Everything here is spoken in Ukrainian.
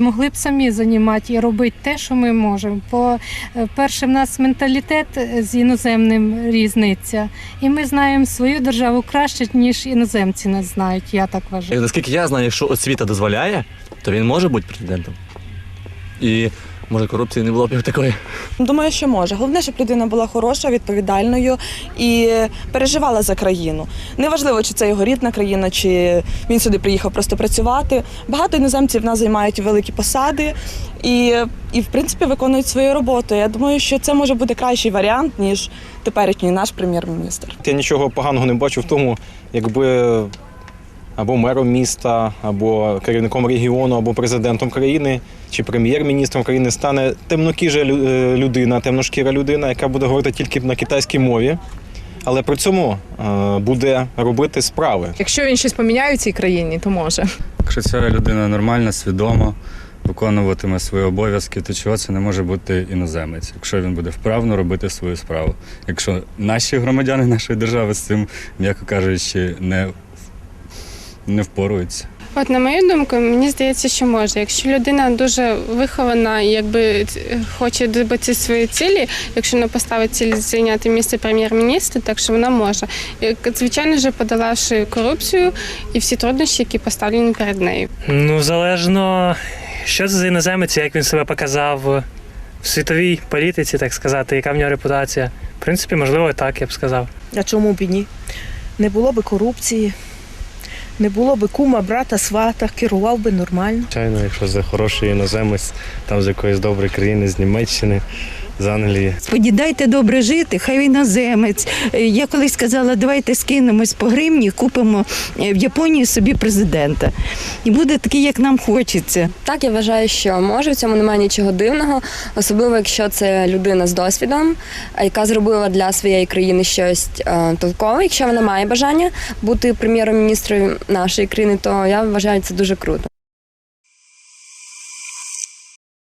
Могли б самі займати і робити те, що ми можемо. По е, перше, в нас менталітет е, з іноземним різниця, і ми знаємо свою державу краще, ніж іноземці нас знають. Я так вважаю. Наскільки я знаю, якщо освіта дозволяє, то він може бути президентом. І може корупції не було б як такої. Думаю, що може. Головне, щоб людина була хороша, відповідальною і переживала за країну. Неважливо, чи це його рідна країна, чи він сюди приїхав просто працювати. Багато іноземців в нас займають великі посади і, і в принципі виконують свою роботу. Я думаю, що це може бути кращий варіант, ніж теперішній наш прем'єр-міністр. Я нічого поганого не бачу в тому, якби або мером міста, або керівником регіону, або президентом країни, чи прем'єр-міністром країни стане темнокіжа лю- е, людина, темношкіра людина, яка буде говорити тільки на китайській мові, але при цьому е, буде робити справи. Якщо він щось поміняє в цій країні, то може. Якщо ця людина нормальна, свідома, виконуватиме свої обов'язки, то чого це не може бути іноземець, якщо він буде вправно робити свою справу. Якщо наші громадяни нашої держави з цим, м'яко кажучи, не, не впоруються. От на мою думку, мені здається, що може. Якщо людина дуже вихована і якби хоче добитися своєї цілі, якщо вона поставить ціль зайняти місце прем'єр-міністра, так що вона може. Звичайно ж, подолавши корупцію і всі труднощі, які поставлені перед нею. Ну, залежно, що це за іноземець, як він себе показав в світовій політиці, так сказати, яка в нього репутація. В принципі, можливо, так я б сказав. А чому б і ні? Не було би корупції, не було би кума, брата, свата, керував би нормально. Звичайно, якщо це хороший іноземець, там з якоїсь доброї країни, з Німеччини, з Англії. Господі, дайте добре жити, хай іноземець. Я колись сказала, давайте скинемось по гривні, купимо е, в Японії собі президента. І буде такий, як нам хочеться. Так, я вважаю, що може в цьому немає нічого дивного, особливо якщо це людина з досвідом, яка зробила для своєї країни щось е, толкове. Якщо вона має бажання бути прем'єром-міністром нашої країни, то я вважаю це дуже круто.